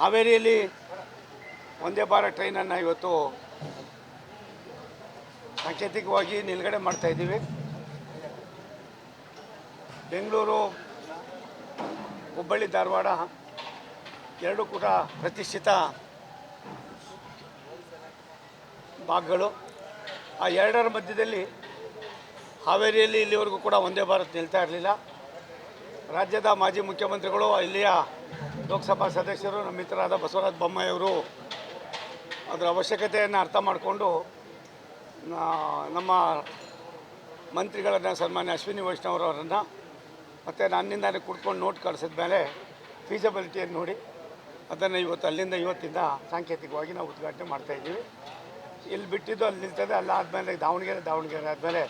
ಹಾವೇರಿಯಲ್ಲಿ ಒಂದೇ ಭಾರತ್ ಟ್ರೈನನ್ನು ಇವತ್ತು ಸಾಂಕೇತಿಕವಾಗಿ ನಿಲುಗಡೆ ಮಾಡ್ತಾ ಇದ್ದೀವಿ. ಬೆಂಗಳೂರು, ಹುಬ್ಬಳ್ಳಿ, ಧಾರವಾಡ ಎರಡು ಕೂಡ ಪ್ರತಿಷ್ಠಿತ ಭಾಗಗಳು. ಆ ಎರಡರ ಮಧ್ಯದಲ್ಲಿ ಹಾವೇರಿಯಲ್ಲಿ ಇಲ್ಲಿವರೆಗೂ ಕೂಡ ಒಂದೇ ಭಾರತ್ ನಿಲ್ತಾ ಇರಲಿಲ್ಲ. ರಾಜ್ಯದ ಮಾಜಿ ಮುಖ್ಯಮಂತ್ರಿಗಳು ಇಲ್ಲಿಯ ಲೋಕಸಭಾ ಸದಸ್ಯರು, ನಮ್ಮ ಮಿತ್ರರಾದ ಬಸವರಾಜ ಬೊಮ್ಮಾಯಿಯವರು ಅದರ ಅವಶ್ಯಕತೆಯನ್ನು ಅರ್ಥ ಮಾಡಿಕೊಂಡು ನಮ್ಮ ಮಂತ್ರಿಗಳನ್ನು ಸನ್ಮಾನ್ಯ ಅಶ್ವಿನಿ ವೈಷ್ಣವರವರನ್ನು ಮತ್ತು ನನ್ನಿಂದಾನೆ ಕುಡ್ಕೊಂಡು ನೋಟ್ ಕಳಿಸಿದ ಮೇಲೆ ಫೀಸಬಿಲಿಟಿಯನ್ನು ನೋಡಿ ಅದನ್ನು ಇವತ್ತು ಅಲ್ಲಿಂದ ಇವತ್ತಿಂದ ಸಾಂಕೇತಿಕವಾಗಿ ನಾವು ಉದ್ಘಾಟನೆ ಮಾಡ್ತಾಯಿದ್ದೀವಿ ಇಲ್ಲಿ ಬಿಟ್ಟಿದ್ದು ಅಲ್ಲಿ ನಿಲ್ತದೆ ಅಲ್ಲಾದಮೇಲೆ ದಾವಣಗೆರೆ ದಾವಣಗೆರೆ ಆದಮೇಲೆ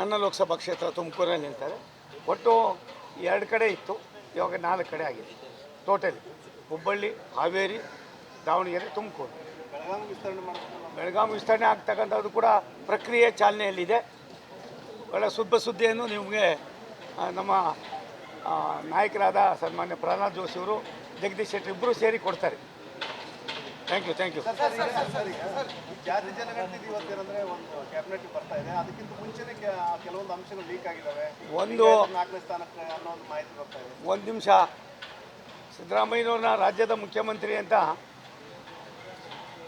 ನನ್ನ ಲೋಕಸಭಾ ಕ್ಷೇತ್ರ ತುಮಕೂರಲ್ಲಿ ನಿಲ್ತದೆ. ಒಟ್ಟು ಎರಡು ಕಡೆ ಇತ್ತು, ಇವಾಗ ನಾಲ್ಕು ಕಡೆ ಆಗಿದೆ. ಟೋಟಲಿ ಹುಬ್ಬಳ್ಳಿ ಹಾವೇರಿ ದಾವಣಗೆರೆ ತುಮಕೂರು. ಬೆಳಗಾವಿ ವಿಸ್ತರಣೆ ಮಾಡ್ತಾರೆ ಬೆಳಗಾವಿ ವಿಸ್ತರಣೆ ಆಗ್ತಕ್ಕಂಥದ್ದು ಕೂಡ ಪ್ರಕ್ರಿಯೆ ಚಾಲನೆಯಲ್ಲಿದೆ. ಒಳ್ಳೆ ಶುದ್ಧ ಸುದ್ದಿಯನ್ನು ನಿಮಗೆ ನಮ್ಮ ನಾಯಕರಾದ ಸನ್ಮಾನ್ಯ ಪ್ರಹ್ಲಾದ್ ಜೋಶಿ ಅವರು ಜಗದೀಶ್ ಶೆಟ್ಟಿ ಇಬ್ಬರು ಸೇರಿ ಕೊಡ್ತಾರೆ. ಥ್ಯಾಂಕ್ ಯು ಥ್ಯಾಂಕ್ ಯು ಜಾತಿ ಜನಗಣತಿ ಇವತ್ತೇನಂದ್ರೆ ಒಂದು ಕ್ಯಾಬಿನೆಟ್ ಬರ್ತಾ ಇದೆ. ಅದಕ್ಕಿಂತ ಮುಂಚೆನೇ ಕೆಲವೊಂದು ಅಂಶಗಳು ಲೀಕ್ ಆಗಿದ್ದಾವೆ. ಒಂದು ನಾಲ್ಕನೇ ಸ್ಥಾನಕ್ಕೆ ಅನ್ನೋ ಒಂದು ಮಾಹಿತಿ ಬರ್ತಾ ಇದೆ. ಒಂದು ನಿಮಿಷ. ಸಿದ್ದರಾಮಯ್ಯನವ್ರನ್ನ ರಾಜ್ಯದ ಮುಖ್ಯಮಂತ್ರಿ ಅಂತ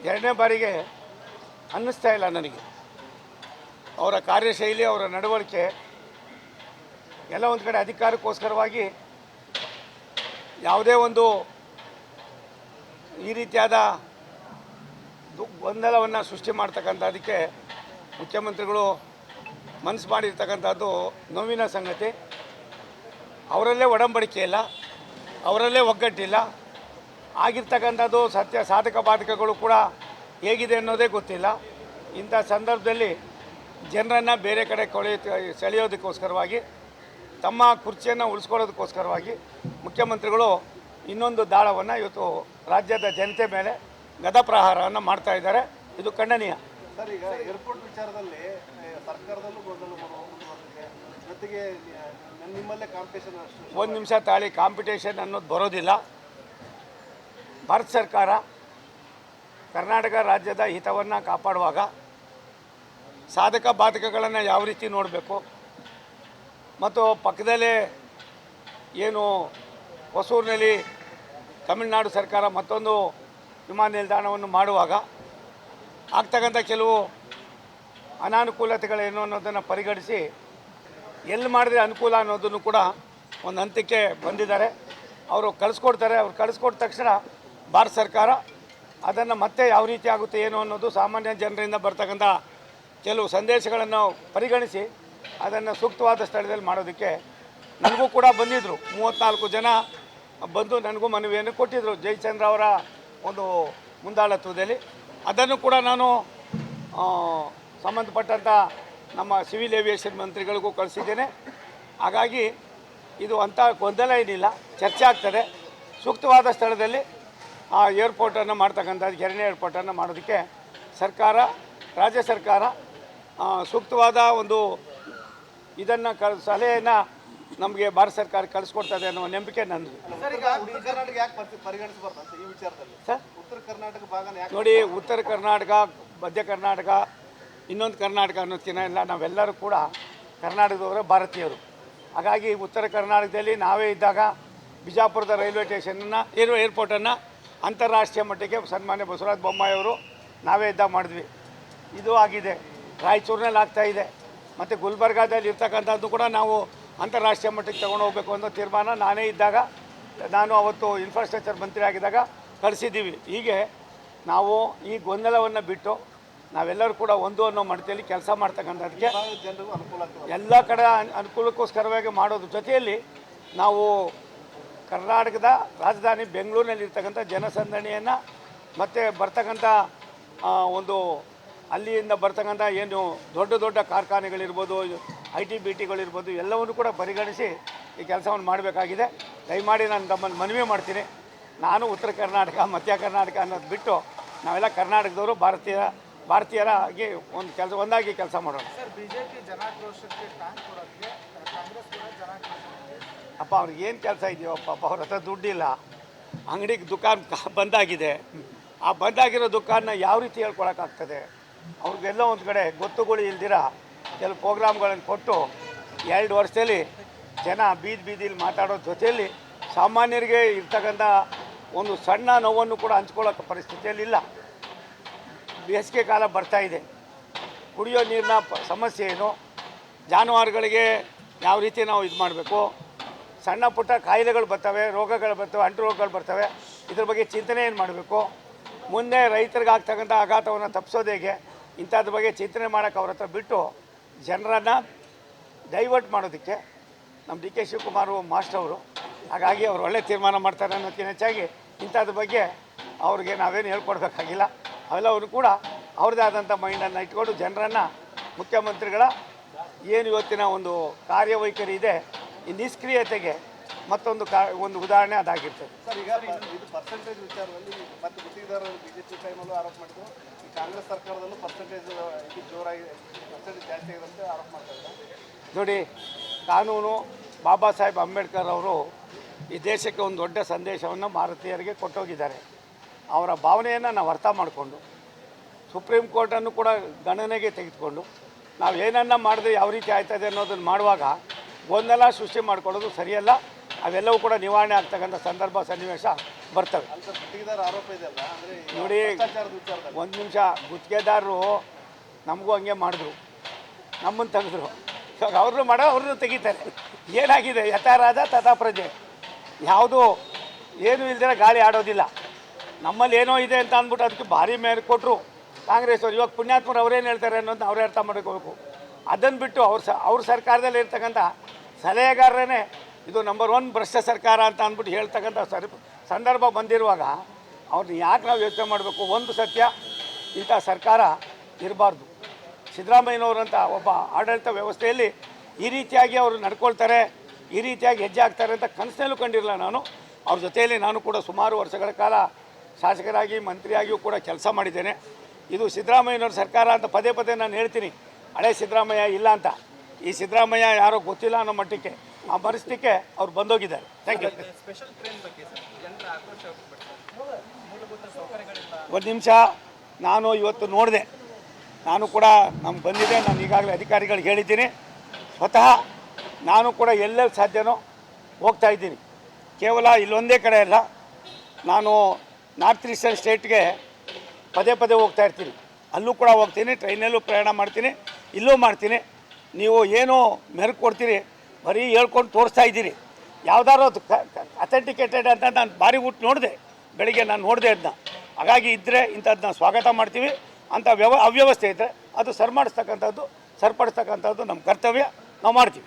ಎರಡನೇ ಬಾರಿಗೆ ಅನ್ನಿಸ್ತಾ ಇಲ್ಲ ನನಗೆ. ಅವರ ಕಾರ್ಯಶೈಲಿ, ಅವರ ನಡವಳಿಕೆ, ಎಲ್ಲ ಒಂದು ಕಡೆ ಅಧಿಕಾರಕ್ಕೋಸ್ಕರವಾಗಿ ಯಾವುದೇ ಒಂದು ಈ ರೀತಿಯಾದ ಗೊಂದಲವನ್ನು ಸೃಷ್ಟಿ ಮಾಡ್ತಕ್ಕಂಥದ್ದಕ್ಕೆ ಮುಖ್ಯಮಂತ್ರಿಗಳು ಮನಸ್ಸು ಮಾಡಿರ್ತಕ್ಕಂಥದ್ದು ನೋವಿನ ಸಂಗತಿ. ಅವರಲ್ಲೇ ಒಡಂಬಡಿಕೆ ಇಲ್ಲ. ಅವರಲ್ಲೇ ಒಗ್ಗಟ್ಟಿಲ್ಲ. ಆಗಿರ್ತಕ್ಕಂಥದ್ದು ಸತ್ಯ ಸಾಧಕ ಬಾಧಕಗಳು ಕೂಡ ಹೇಗಿದೆ ಅನ್ನೋದೇ ಗೊತ್ತಿಲ್ಲ. ಇಂಥ ಸಂದರ್ಭದಲ್ಲಿ ಜನರನ್ನು ಬೇರೆ ಕಡೆ ಕೊಳೆಯ ಸೆಳೆಯೋದಕ್ಕೋಸ್ಕರವಾಗಿ, ತಮ್ಮ ಕುರ್ಚಿಯನ್ನು ಉಳಿಸ್ಕೊಳ್ಳೋದಕ್ಕೋಸ್ಕರವಾಗಿ ಮುಖ್ಯಮಂತ್ರಿಗಳು ಇನ್ನೊಂದು ದಾಳವನ್ನು ಇವತ್ತು ರಾಜ್ಯದ ಜನತೆ ಮೇಲೆ ಗದಪ್ರಹಾರವನ್ನು ಮಾಡ್ತಾ ಇದ್ದಾರೆ. ಇದು ಖಂಡನೀಯ. ಸರ್, ಈಗ ಏರ್ಪೋರ್ಟ್ ವಿಚಾರದಲ್ಲಿ, ಸರ್ಕಾರದಲ್ಲೂ ಜೊತೆಗೆ ನಿಮ್ಮಲ್ಲೇ ಕಾಂಪಿಟೇಷನ್ ಒಂದು ನಿಮಿಷ ತಾಳಿ ಕಾಂಪಿಟೇಷನ್ ಅನ್ನೋದು ಬರೋದಿಲ್ಲ. ಭಾರತ ಸರ್ಕಾರ ಕರ್ನಾಟಕ ರಾಜ್ಯದ ಹಿತವನ್ನು ಕಾಪಾಡುವಾಗ ಸಾಧಕ ಬಾಧಕಗಳನ್ನು ಯಾವ ರೀತಿ ನೋಡಬೇಕು? ಮತ್ತು ಪಕ್ಕದಲ್ಲೇ ಏನು ಹೊಸೂರಿನಲ್ಲಿ ತಮಿಳುನಾಡು ಸರ್ಕಾರ ಮತ್ತೊಂದು ವಿಮಾನ ನಿಲ್ದಾಣವನ್ನು ಮಾಡುವಾಗ ಆಗ್ತಕ್ಕಂಥ ಕೆಲವು ಅನಾನುಕೂಲತೆಗಳೇನು ಅನ್ನೋದನ್ನು ಪರಿಗಣಿಸಿ ಎಲ್ಲಿ ಮಾಡಿದ್ರೆ ಅನುಕೂಲ ಅನ್ನೋದನ್ನು ಕೂಡ ಒಂದು ಹಂತಕ್ಕೆ ಬಂದಿದ್ದಾರೆ. ಅವರು ಕಳಿಸ್ಕೊಡ್ತಾರೆ. ಅವ್ರು ಕಳಿಸ್ಕೊಟ್ಟ ತಕ್ಷಣ ಭಾರತ ಸರ್ಕಾರ ಅದನ್ನು ಮತ್ತೆ ಯಾವ ರೀತಿ ಆಗುತ್ತೆ, ಏನು ಅನ್ನೋದು ಸಾಮಾನ್ಯ ಜನರಿಂದ ಬರ್ತಕ್ಕಂಥ ಕೆಲವು ಸಂದೇಶಗಳನ್ನು ಪರಿಗಣಿಸಿ ಅದನ್ನು ಸೂಕ್ತವಾದ ಸ್ಥಳದಲ್ಲಿ ಮಾಡೋದಕ್ಕೆ ನನಗೂ ಕೂಡ ಬಂದಿದ್ದರು ಮೂವತ್ತ್ನಾಲ್ಕು ಜನ ಬಂದು ನನಗೂ ಮನವಿಯನ್ನು ಕೊಟ್ಟಿದ್ದರು ಜಯಚಂದ್ರ ಅವರ ಒಂದು ಮುಂದಾಳತ್ವದಲ್ಲಿ. ಅದನ್ನು ಕೂಡ ನಾನು ಸಂಬಂಧಪಟ್ಟಂಥ ನಮ್ಮ ಸಿವಿಲ್ ಏವಿಯೇಷನ್ ಮಂತ್ರಿಗಳಿಗೂ ಕಳಿಸಿದ್ದೇನೆ. ಹಾಗಾಗಿ ಇದು ಅಂಥ ಗೊಂದಲ ಏನಿಲ್ಲ ಚರ್ಚೆ ಆಗ್ತದೆ. ಸೂಕ್ತವಾದ ಸ್ಥಳದಲ್ಲಿ ಆ ಏರ್ಪೋರ್ಟನ್ನು ಮಾಡ್ತಕ್ಕಂಥದ್ದು ಎರಡನೇ ಏರ್ಪೋರ್ಟನ್ನು ಮಾಡೋದಕ್ಕೆ ಸರ್ಕಾರ ರಾಜ್ಯ ಸರ್ಕಾರ ಸೂಕ್ತವಾದ ಒಂದು ಇದನ್ನು ಕ ಸಲಹೆಯನ್ನು ನಮಗೆ ಭಾರತ ಸರ್ಕಾರ ಕಳಿಸ್ಕೊಡ್ತದೆ ಅನ್ನೋ ನಂಬಿಕೆ ನಂದು. ಸರ್ ಉತ್ತರ ಕರ್ನಾಟಕ ಯಾಕೆ ಬರ್ತಿ ಪರಿಗಣಿಸಬಾರ್ದು ಅಂತ ಈ ವಿಚಾರದಲ್ಲಿ? ಸರ್? ಉತ್ತರ ಕರ್ನಾಟಕ ಭಾಗನ ಯಾಕೆ ನೋಡಿ ಉತ್ತರ ಕರ್ನಾಟಕ ಮಧ್ಯ ಕರ್ನಾಟಕ ಇನ್ನೊಂದು ಕರ್ನಾಟಕ ಅನ್ನೋದಕ್ಕಿಂತ ಇಲ್ಲ, ನಾವೆಲ್ಲರೂ ಕೂಡ ಕರ್ನಾಟಕದವರು ಭಾರತೀಯರು. ಹಾಗಾಗಿ ಉತ್ತರ ಕರ್ನಾಟಕದಲ್ಲಿ ನಾವೇ ಇದ್ದಾಗ ಬಿಜಾಪುರದ ರೈಲ್ವೆ ಸ್ಟೇಷನನ್ನು ಏರ್ ಏರ್ಪೋರ್ಟನ್ನು ಅಂತಾರಾಷ್ಟ್ರೀಯ ಮಟ್ಟಕ್ಕೆ ಸನ್ಮಾನ್ಯ ಬಸವರಾಜ ಬೊಮ್ಮಾಯಿಯವರು ನಾವೇ ಇದ್ದಾಗ ಮಾಡಿದ್ವಿ. ಇದು ಆಗಿದೆ. ರಾಯಚೂರಿನಲ್ಲಿ ಇದೆ. ಮತ್ತು ಗುಲ್ಬರ್ಗಾದಲ್ಲಿ ಇರ್ತಕ್ಕಂಥದ್ದು ಕೂಡ ನಾವು ಅಂತಾರಾಷ್ಟ್ರೀಯ ಮಟ್ಟಕ್ಕೆ ತಗೊಂಡು ಹೋಗಬೇಕು ಅನ್ನೋ ತೀರ್ಮಾನ ನಾನೇ ಇದ್ದಾಗ, ನಾನು ಅವತ್ತು ಇನ್ಫ್ರಾಸ್ಟ್ರಕ್ಚರ್ ಮಂತ್ರಿ ಆಗಿದ್ದಾಗ ಕಳಿಸಿದ್ದೀವಿ. ಹೀಗೆ ನಾವು ಈ ಗೊಂದಲವನ್ನು ಬಿಟ್ಟು ನಾವೆಲ್ಲರೂ ಕೂಡ ಒಂದು ಅನ್ನೋ ಮಟ್ಟದಲ್ಲಿ ಕೆಲಸ ಮಾಡ್ತಕ್ಕಂಥದ್ದಕ್ಕೆ ಎಲ್ಲ ಕಡೆ ಅನ್- ಅನುಕೂಲಕ್ಕೋಸ್ಕರವಾಗಿ ಮಾಡೋದ್ರ ಜೊತೆಯಲ್ಲಿ ನಾವು ಕರ್ನಾಟಕದ ರಾಜಧಾನಿ ಬೆಂಗಳೂರಿನಲ್ಲಿರ್ತಕ್ಕಂಥ ಜನಸಂದಣಿಯನ್ನು ಮತ್ತು ಬರ್ತಕ್ಕಂಥ ಒಂದು ಅಲ್ಲಿಯಿಂದ ಬರ್ತಕ್ಕಂಥ ಏನು ದೊಡ್ಡ ದೊಡ್ಡ ಕಾರ್ಖಾನೆಗಳಿರ್ಬೋದು ಐ ಟಿ ಬಿ ಟಿಗಳಿರ್ಬೋದು ಎಲ್ಲವನ್ನು ಕೂಡ ಪರಿಗಣಿಸಿ ಈ ಕೆಲಸವನ್ನು ಮಾಡಬೇಕಾಗಿದೆ. ದಯಮಾಡಿ ನಾನು ತಮ್ಮನ್ನು ಮನವಿ ಮಾಡ್ತೀನಿ. ನಾನು ಉತ್ತರ ಕರ್ನಾಟಕ ಮಧ್ಯ ಕರ್ನಾಟಕ ಅನ್ನೋದು ಬಿಟ್ಟು ನಾವೆಲ್ಲ ಕರ್ನಾಟಕದವರು ಭಾರತೀಯ ಭಾರತೀಯರಾಗಿ ಒಂದು ಕೆಲಸ ಒಂದಾಗಿ ಕೆಲಸ ಮಾಡೋಣ. ಅಪ್ಪ ಅವ್ರಿಗೆ ಏನು ಕೆಲಸ ಇದೆಯೋ ಅಪ್ಪ ಅವ್ರ ಹತ್ರ ದುಡ್ಡಿಲ್ಲ. ಅಂಗಡಿಗೆ ದುಕಾನ್ ಬಂದಾಗಿದೆ. ಆ ಬಂದಾಗಿರೋ ದುಕಾನ್ನ ಯಾವ ರೀತಿ ಹೇಳ್ಕೊಳಕ್ಕಾಗ್ತದೆ? ಅವ್ರಿಗೆಲ್ಲ ಒಂದು ಕಡೆ ಗೊತ್ತುಗಳು ಇಲ್ದಿರ ಕೆಲವು ಪ್ರೋಗ್ರಾಮ್ಗಳನ್ನು ಕೊಟ್ಟು ಎರಡು ವರ್ಷದಲ್ಲಿ ಜನ ಬೀದಿ ಬೀದಿಲಿ ಮಾತಾಡೋ ಜೊತೆಯಲ್ಲಿ ಸಾಮಾನ್ಯರಿಗೆ ಇರ್ತಕ್ಕಂಥ ಒಂದು ಸಣ್ಣ ನೋವನ್ನು ಕೂಡ ಹಂಚ್ಕೊಳ್ಳೋಕೆ ಪರಿಸ್ಥಿತಿಯಲ್ಲಿ ಇಲ್ಲ ಬೇಸಿಗೆ ಕಾಲ ಬರ್ತಾ ಇದೆ. ಕುಡಿಯೋ ನೀರಿನ ಸಮಸ್ಯೆ ಏನು? ಜಾನುವಾರುಗಳಿಗೆ ಯಾವ ರೀತಿ ನಾವು ಇದು ಮಾಡಬೇಕು? ಸಣ್ಣ ಪುಟ್ಟ ಕಾಯಿಲೆಗಳು ಬರ್ತವೆ, ರೋಗಗಳು ಬರ್ತವೆ, ಅಂಟು ರೋಗಗಳು ಬರ್ತವೆ. ಇದ್ರ ಬಗ್ಗೆ ಚಿಂತನೆ ಏನು ಮಾಡಬೇಕು? ಮುಂದೆ ರೈತರಿಗೆ ಆಗ್ತಕ್ಕಂಥ ಆಘಾತವನ್ನು ತಪ್ಪಿಸೋದು ಹೇಗೆ? ಇಂಥದ್ರ ಬಗ್ಗೆ ಚಿಂತನೆ ಮಾಡೋಕ್ಕೆ ಅವ್ರ ಹತ್ರ ಬಿಟ್ಟು ಜನರನ್ನು ಡೈವರ್ಟ್ ಮಾಡೋದಕ್ಕೆ ನಮ್ಮ ಡಿ ಕೆ ಶಿವಕುಮಾರ್ ಮಾಸ್ಟರ್ ಅವರು. ಹಾಗಾಗಿ ಅವರು ಒಳ್ಳೆ ತೀರ್ಮಾನ ಮಾಡ್ತಾರೆ ಅನ್ನೋದಕ್ಕಿಂತ ಹೆಚ್ಚಾಗಿ ಇಂಥದ್ರ ಬಗ್ಗೆ ಅವ್ರಿಗೆ ನಾವೇನು ಹೇಳ್ಕೊಡ್ಬೇಕಾಗಿಲ್ಲ. ಅವೆಲ್ಲವನ್ನು ಕೂಡ ಅವ್ರದ್ದೇ ಆದಂಥ ಮೈಂಡನ್ನು ಇಟ್ಕೊಂಡು ಜನರನ್ನು ಮುಖ್ಯಮಂತ್ರಿಗಳ ಏನು ಇವತ್ತಿನ ಒಂದು ಕಾರ್ಯವೈಖರಿ ಇದೆ ಈ ನಿಷ್ಕ್ರಿಯತೆಗೆ ಮತ್ತೊಂದು ಕಾ ಒಂದು ಉದಾಹರಣೆ ಅದಾಗಿರ್ತದೆ. ಸರ್ ಈಗ ಇದು ಪರ್ಸೆಂಟೇಜ್ ವಿಚಾರದಲ್ಲಿ ಮತ್ತೆ ಗುತ್ತಿಗೆದಾರರು ಬಿಜೆಪಿ ಟೈಮಲ್ಲೂ ಆರೋಪ ಮಾಡಿದ್ರು. ಈ ಕಾಂಗ್ರೆಸ್ ಸರ್ಕಾರದಲ್ಲೂ ಪರ್ಸೆಂಟೇಜ್ ಇದು ಜೋರಾಗಿ ಪರ್ಸೆಂಟೇಜ್ ಜಾಸ್ತಿ ಅಂತ ಆರೋಪ ಮಾಡ್ತಾರೆ ನೋಡಿ ಕಾನೂನು ಬಾಬಾ ಸಾಹೇಬ್ ಅಂಬೇಡ್ಕರ್ ಅವರು ಈ ದೇಶಕ್ಕೆ ಒಂದು ದೊಡ್ಡ ಸಂದೇಶವನ್ನು ಭಾರತೀಯರಿಗೆ ಕೊಟ್ಟೋಗಿದ್ದಾರೆ. ಅವರ ಭಾವನೆಯನ್ನು ನಾವು ಅರ್ಥ ಮಾಡಿಕೊಂಡು ಸುಪ್ರೀಂ ಕೋರ್ಟನ್ನು ಕೂಡ ಗಣನೆಗೆ ತೆಗೆದುಕೊಂಡು ನಾವು ಏನನ್ನ ಮಾಡಿದ್ರೆ ಯಾವ ರೀತಿ ಆಯ್ತದೆ ಅನ್ನೋದನ್ನು ಮಾಡುವಾಗ ಗೊಂದಲ ಸೃಷ್ಟಿ ಮಾಡ್ಕೊಳ್ಳೋದು ಸರಿಯಲ್ಲ ಅವೆಲ್ಲವೂ ಕೂಡ ನಿವಾರಣೆ ಆಗ್ತಕ್ಕಂಥ ಸಂದರ್ಭ ಸನ್ನಿವೇಶ ಬರ್ತವೆ. ನೋಡಿ ಒಂದು ನಿಮಿಷ ಗುತ್ತಿಗೆದಾರರು ನಮಗೂ ಹಂಗೆ ಮಾಡಿದ್ರು ನಮ್ಮನ್ನು ತೆಗೆದ್ರು. ಇವಾಗ ಅವ್ರನ್ನೂ ಮಾಡೋ ಅವ್ರನ್ನೂ ತೆಗಿತಾರೆ. ಏನಾಗಿದೆ? ಯಥಾರಾಧ ತಥಾ ಪ್ರಜೆ ಯಾವುದು ಏನೂ ಇಲ್ದಿರ ಗಾಳಿ ಆಡೋದಿಲ್ಲ. ನಮ್ಮಲ್ಲಿ ಏನೋ ಇದೆ ಅಂತ ಅಂದ್ಬಿಟ್ಟು ಅದಕ್ಕೆ ಭಾರಿ ಮೇಲೆ ಕೊಟ್ಟರು ಕಾಂಗ್ರೆಸ್ ಅವ್ರು ಇವಾಗ ಪುಣ್ಯಾತ್ಮರು ಅವ್ರೇನು ಹೇಳ್ತಾರೆ ಅನ್ನೋದು ಅವರೇ ಅರ್ಥ ಮಾಡ್ಕೋಬೇಕು ಅದನ್ನು ಬಿಟ್ಟು ಅವ್ರ ಸ, ಅವ್ರ ಸರ್ಕಾರದಲ್ಲಿ ಇರ್ತಕ್ಕಂಥ ಸಲಹೆಗಾರರೇ ಇದು ನಂಬರ್ ಒನ್ ಭ್ರಷ್ಟ ಸರ್ಕಾರ ಅಂತ ಅಂದ್ಬಿಟ್ಟು ಹೇಳ್ತಕ್ಕಂಥ ಸರ್, ಸಂದರ್ಭ ಬಂದಿರುವಾಗ ಅವ್ರನ್ನ ಯಾಕೆ ನಾವು ಯೋಚನೆ ಮಾಡಬೇಕು? ಒಂದು ಸತ್ಯ, ಇಂಥ ಸರ್ಕಾರ ಇರಬಾರ್ದು. ಸಿದ್ದರಾಮಯ್ಯನವರಂಥ ಒಬ್ಬ ಆಡಳಿತ ವ್ಯವಸ್ಥೆಯಲ್ಲಿ ಈ ರೀತಿಯಾಗಿ ಅವರು ನಡ್ಕೊಳ್ತಾರೆ, ಈ ರೀತಿಯಾಗಿ ಹೆಜ್ಜೆ ಆಗ್ತಾರೆ ಅಂತ ಕನಸಿನಲ್ಲೂ ಕಂಡಿರಲ್ಲ ನಾನು. ಅವ್ರ ಜೊತೆಯಲ್ಲಿ ನಾನು ಕೂಡ ಸುಮಾರು ವರ್ಷಗಳ ಕಾಲ ಶಾಸಕರಾಗಿ ಮಂತ್ರಿಯಾಗಿಯೂ ಕೂಡ ಕೆಲಸ ಮಾಡಿದ್ದೇನೆ. ಇದು ಸಿದ್ದರಾಮಯ್ಯನವ್ರ ಸರ್ಕಾರ ಅಂತ ಪದೇ ಪದೇ ನಾನು ಹೇಳ್ತೀನಿ. ಹಳೆ ಸಿದ್ದರಾಮಯ್ಯ ಇಲ್ಲ ಅಂತ. ಈ ಸಿದ್ದರಾಮಯ್ಯ ಯಾರೋ ಗೊತ್ತಿಲ್ಲ ಅನ್ನೋ ಮಟ್ಟಕ್ಕೆ ಆ ಪರಿಸ್ಥಿತಿಗೆ ಅವ್ರು ಬಂದೋಗಿದ್ದಾರೆ. ಥ್ಯಾಂಕ್ ಯು ಒಂದು ನಿಮಿಷ ನಾನು ಇವತ್ತು ನೋಡಿದೆ. ನಾನು ಕೂಡ ನಮ್ಗೆ ಬಂದಿದೆ. ನಾನು ಈಗಾಗಲೇ ಅಧಿಕಾರಿಗಳಿಗೆ ಹೇಳಿದ್ದೀನಿ. ಸ್ವತಃ ನಾನು ಕೂಡ ಎಲ್ಲೆಲ್ಲಿ ಸಾಧ್ಯನೋ ಹೋಗ್ತಾ ಇದ್ದೀನಿ. ಕೇವಲ ಇಲ್ಲೊಂದೇ ಕಡೆ ಅಲ್ಲ. ನಾನು ನಾರ್ತ್ ಈಸ್ಟರ್ನ್ ಸ್ಟೇಟ್ಗೆ ಪದೇ ಪದೇ ಹೋಗ್ತಾ ಇರ್ತೀನಿ. ಅಲ್ಲೂ ಕೂಡ ಹೋಗ್ತೀನಿ, ಟ್ರೈನಲ್ಲೂ ಪ್ರಯಾಣ ಮಾಡ್ತೀನಿ, ಇಲ್ಲೂ ಮಾಡ್ತೀನಿ. ನೀವು ಏನು ಮೆರಕು ಕೊಡ್ತೀರಿ, ಬರೀ ಹೇಳ್ಕೊಂಡು ತೋರಿಸ್ತಾ ಇದ್ದೀರಿ. ಯಾವ್ದಾದ್ರು ಅದು ಅಥೆಂಟಿಕೇಟೆಡ್ ಅಂತ ನಾನು ಭಾರಿ ಊಟ ನೋಡಿದೆ. ಬೆಳಿಗ್ಗೆ ನಾನು ನೋಡಿದೆ ಅದನ್ನ ಹಾಗಾಗಿ ಇದ್ದರೆ ಇಂಥದ್ದನ್ನ ಸ್ವಾಗತ ಮಾಡ್ತೀವಿ. ಅಂಥ ವ್ಯವ, ಅವ್ಯವಸ್ಥೆ ಇದ್ದರೆ ಅದು ಸರಿಮಾಡಿಸ್ತಕ್ಕಂಥದ್ದು ಸರಿಪಡಿಸ್ತಕ್ಕಂಥದ್ದು ನಮ್ಮ ಕರ್ತವ್ಯ. ನಾವು ಮಾಡ್ತೀವಿ.